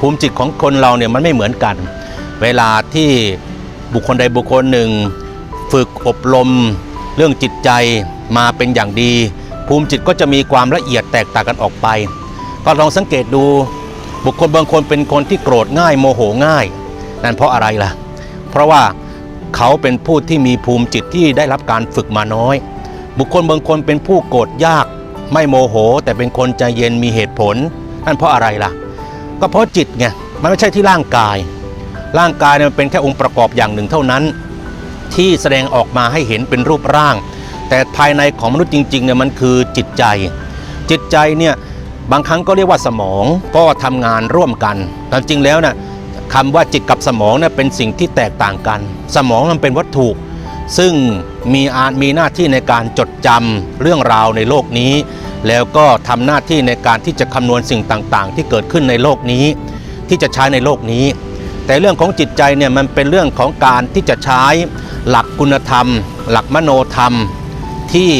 ภูมิจิตของคนเราเนี่ยมันไม่เหมือนกัน เวลาที่บุคคลใดบุคคลหนึ่ง ฝึกอบรม เรื่องจิตใจมาเป็นอย่างดี ภูมิจิตก็จะมีความละเอียดแตกต่างกันออกไป ก็ลองสังเกตดูบุคคลบางคนเป็นคนที่โกรธง่ายโมโหง่าย นั่นเพราะอะไรล่ะ เพราะว่าเขาเป็นผู้ที่มีภูมิจิตที่ได้รับการฝึกมาน้อย บุคคลบางคนเป็นผู้โกรธยาก ไม่โมโห แต่เป็นคนใจเย็นมีเหตุผล นั่นเพราะอะไรล่ะ ก็เพราะจิตไงมันไม่ใช่ที่ร่างกาย ร่างกายเนี่ยมันเป็นแค่องค์ประกอบอย่างหนึ่งเท่านั้น ที่แสดงออกมาให้เห็นเป็นรูปร่าง แต่ภายในของมนุษย์จริงๆเนี่ยมันคือจิตใจ จิตใจเนี่ยบางครั้งก็เรียกว่าสมองก็ทำงานร่วมกันแต่จริงแล้วนะคำว่าจิตกับสมองเนี่ยเป็นสิ่งที่แตกต่างกัน สมองมันเป็นวัตถุ ซึ่งมีอาจมีหน้าที่ในการจดจำเรื่องราวในโลกนี้ แล้วก็ทำหน้าที่ในการที่จะคำนวณสิ่งต่างๆ ที่เกิดขึ้นในโลกนี้ ที่จะใช้ในโลกนี้ แต่เรื่องของจิตใจเนี่ยมันเป็นเรื่องของการที่จะใช้หลักคุณธรรม หลักมโนธรรม ที่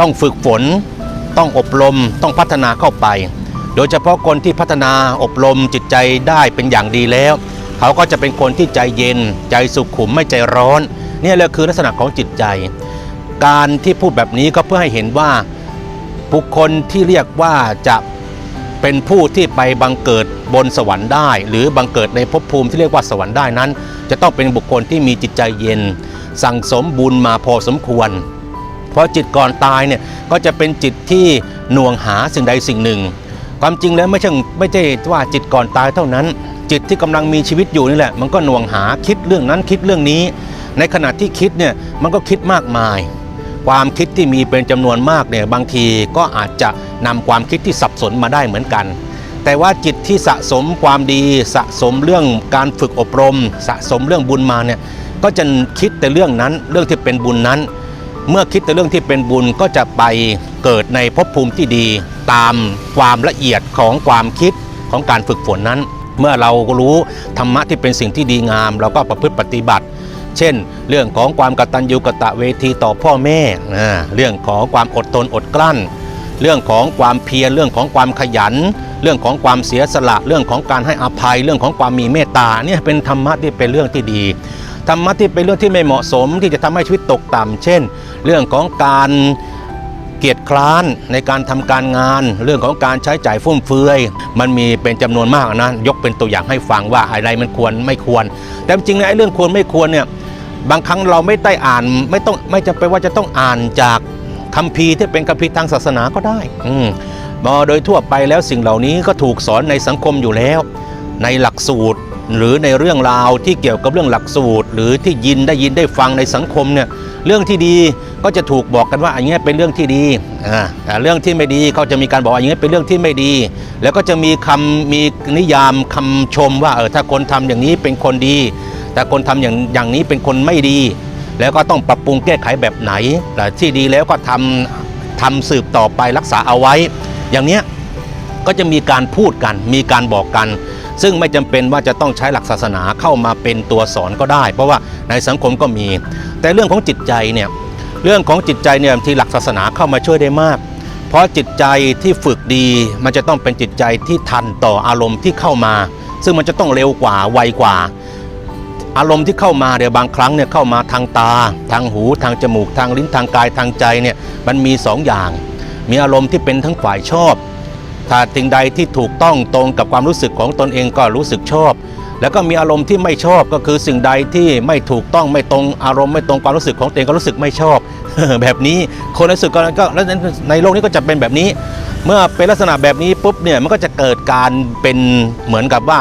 ต้องฝึกฝน ต้องอบรมต้องพัฒนาเข้าไป โดยเฉพาะคนที่พัฒนาอบรมจิตใจได้เป็นอย่างดีแล้ว เขาก็จะเป็นคนที่ใจเย็น ใจสุขุมไม่ใจร้อน นี่แหละคือลักษณะของจิตใจ การที่พูดแบบนี้ก็เพื่อให้เห็นว่า บุคคลที่เรียกว่าจะเป็นผู้ที่ไปบังเกิดบนสวรรค์ได้ หรือบังเกิดในภพภูมิที่เรียกว่าสวรรค์ได้นั้น จะต้องเป็นบุคคลที่มีจิตใจเย็น สั่งสมบุญมาพอสมควร เพราะจิตก่อนตายเนี่ยก็จะเป็นจิตที่หน่วงหาสิ่งใดสิ่งหนึ่ง ความจริงแล้วไม่ใช่ไม่ใช่ว่าจิตก่อนตายเท่านั้น จิตที่กำลังมีชีวิตอยู่นี่แหละ มันก็หน่วงหาคิดเรื่องนั้นคิดเรื่องนี้ ในขณะที่คิดเนี่ยมันก็คิดมากมาย ความคิดที่มีเป็นจำนวนมากเนี่ยบางทีก็อาจจะนำความคิดที่สับสนมาได้เหมือนกัน แต่ว่าจิตที่สะสมความดีสะสมเรื่องการฝึกอบรม สะสมเรื่องบุญมาเนี่ยก็จะคิดแต่เรื่องนั้นเรื่องที่เป็นบุญนั้น เมื่อคิดแต่เรื่องที่เป็นบุญก็จะไปเกิดในภพภูมิที่ดี ตามความละเอียดของความคิดของการฝึกฝนนั้น เมื่อเรารู้ธรรมะที่เป็นสิ่งที่ดีงาม เราก็ประพฤติปฏิบัติ เช่น เรื่องของความกตัญญูกตเวทีต่อพ่อแม่นะเรื่องของความอดทนอดกลั้น เรื่องของความเพียรเรื่องของความขยัน เรื่องของความเสียสละ เรื่องของการให้อภัย เรื่องของความมีเมตตาเนี่ยเป็นธรรมะที่เป็นเรื่องที่ดีธรรมะที่เป็นเรื่องที่ไม่เหมาะสมที่จะทำให้ชีวิตตกต่ำเช่น เรื่องของการเกียจคร้านในการทำการงาน เรื่องของการใช้จ่ายฟุ่มเฟือย มันมีเป็นจำนวนมากนะยกเป็นตัวอย่างให้ฟังว่าอะไรมันควรไม่ควร แต่จริงๆแล้วไอ้เรื่องควรไม่ควรเนี่ย บางครั้งเราไม่ได้อ่านไม่ต้องไม่จำเป็นว่าจะต้องอ่านจากคัมภีร์ที่เป็นคัมภีร์ทางศาสนาก็ได้ อืมาโดยทั่วไปแล้วสิ่งเหล่านี้ก็ถูกสอนในสังคมอยู่แล้ว ในหลักสูตรหรือในเรื่องราวที่เกี่ยวกับเรื่องหลักสูตร หรือที่ยินได้ยินได้ฟังในสังคมเนี่ยเรื่องที่ดีก็จะถูกบอกกันว่าอันนี้เป็นเรื่องที่ดีอ่าเรื่องที่ไม่ดีเขาจะมีการบอกอย่างนี้เป็นเรื่องที่ไม่ดี แล้วก็จะมีคำมีนิยามคำชมว่าเออถ้าคนทำอย่างนี้เป็นคนดี แต่คนทำอย่างอย่างนี้เป็นคนไม่ดี แล้วก็ต้องปรับปรุงแก้ไขแบบไหนแต่ที่ดีแล้วก็ทำทำสืบต่อไปรักษาเอาไว้ อย่างเนี้ยก็จะมีการพูดกัน มีการบอกกัน ซึ่งไม่จำเป็นว่าจะต้องใช้หลักศาสนาเข้ามาเป็นตัวสอนก็ได้ เพราะว่าในสังคมก็มี แต่เรื่องของจิตใจเนี่ยเรื่องของจิตใจเนี่ยที่หลักศาสนาเข้ามาช่วยได้มาก เพราะจิตใจที่ฝึกดีมันจะต้องเป็นจิตใจที่ทันต่ออารมณ์ที่เข้ามา ซึ่งมันจะต้องเร็วกว่าไวกว่า อารมณ์ที่เข้ามาเดี๋ยวบางครั้งเนี่ยเข้ามาทางตา ทางหูทางจมูกทางลิ้นทางกายทางใจเนี่ยมันมีสองอย่าง มีอารมณ์ที่เป็นทั้งฝ่ายชอบ ถ้าสิ่งใดที่ถูกต้องตรงกับความรู้สึกของตนเองก็รู้สึกชอบ แล้วก็มีอารมณ์ที่ไม่ชอบก็คือสิ่งใดที่ไม่ถูกต้องไม่ตรงอารมณ์ไม่ตรงความรู้สึกของตนเองก็รู้สึกไม่ชอบ แบบนี้คนรู้สึกก็ก็แล้วในโลกนี้ก็จะเป็นแบบนี้ เมื่อเป็นลักษณะแบบนี้ปุ๊บเนี่ยมันก็จะเกิดการเป็นเหมือนกับว่า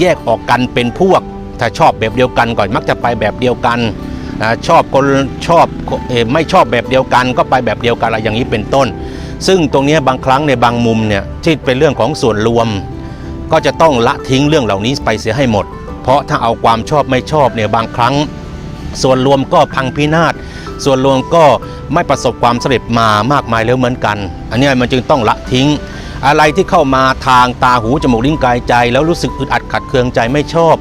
แยกออกกันเป็นพวก ถ้าชอบแบบเดียวกันก็มักจะไปแบบเดียวกันชอบคนชอบอไม่ชอบแบบเดียวกัน ก็ไปแบบเดียวกันอะไรอย่างนี้เป็นต้น ซึ่งตรงนี้บางครั้งในบางมุมเนี่ยที่เป็นเรื่องของส่วนรวม ก็จะต้องละทิ้งเรื่องเหล่านี้ไปเสียให้หมด เพราะถ้าเอาความชอบไม่ชอบเนี่ยบางครั้ง ส่วนรวมก็พังพินาศส่วนรวมก็ไม่ประสบความสำเร็จมามากมายแล้วเหมือนกัน อันนี้มันจึงต้องละทิ้ง อะไรที่เข้ามาทางตาหูจมูกลิ้นกายใจ แล้วรู้สึกอึดอัดขัดเคืองใจไม่ชอบ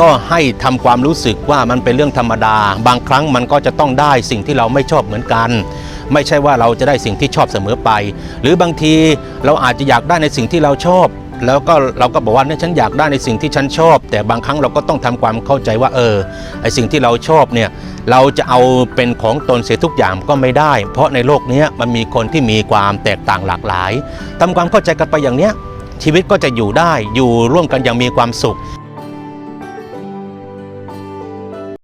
ก็ให้ทำความรู้สึกว่ามันเป็นเรื่องธรรมดา บางครั้งมันก็จะต้องได้สิ่งที่เราไม่ชอบเหมือนกัน ไม่ใช่ว่าเราจะได้สิ่งที่ชอบเสมอไป หรือบางทีเราอาจจะอยากได้ในสิ่งที่เราชอบ แล้วก็เราก็บอกว่าเนี่ยฉันอยากได้ในสิ่งที่ฉันชอบ แต่บางครั้งเราก็ต้องทำความเข้าใจว่าเออไอสิ่งที่เราชอบเนี่ยเราจะเอาเป็นของตนเสียทุกอย่างก็ไม่ได้ เพราะในโลกนี้มันมีคนที่มีความแตกต่างหลากหลายทำความเข้าใจกันไปอย่างเนี้ยชีวิตก็จะอยู่ได้อยู่ร่วมกันอย่างมีความสุข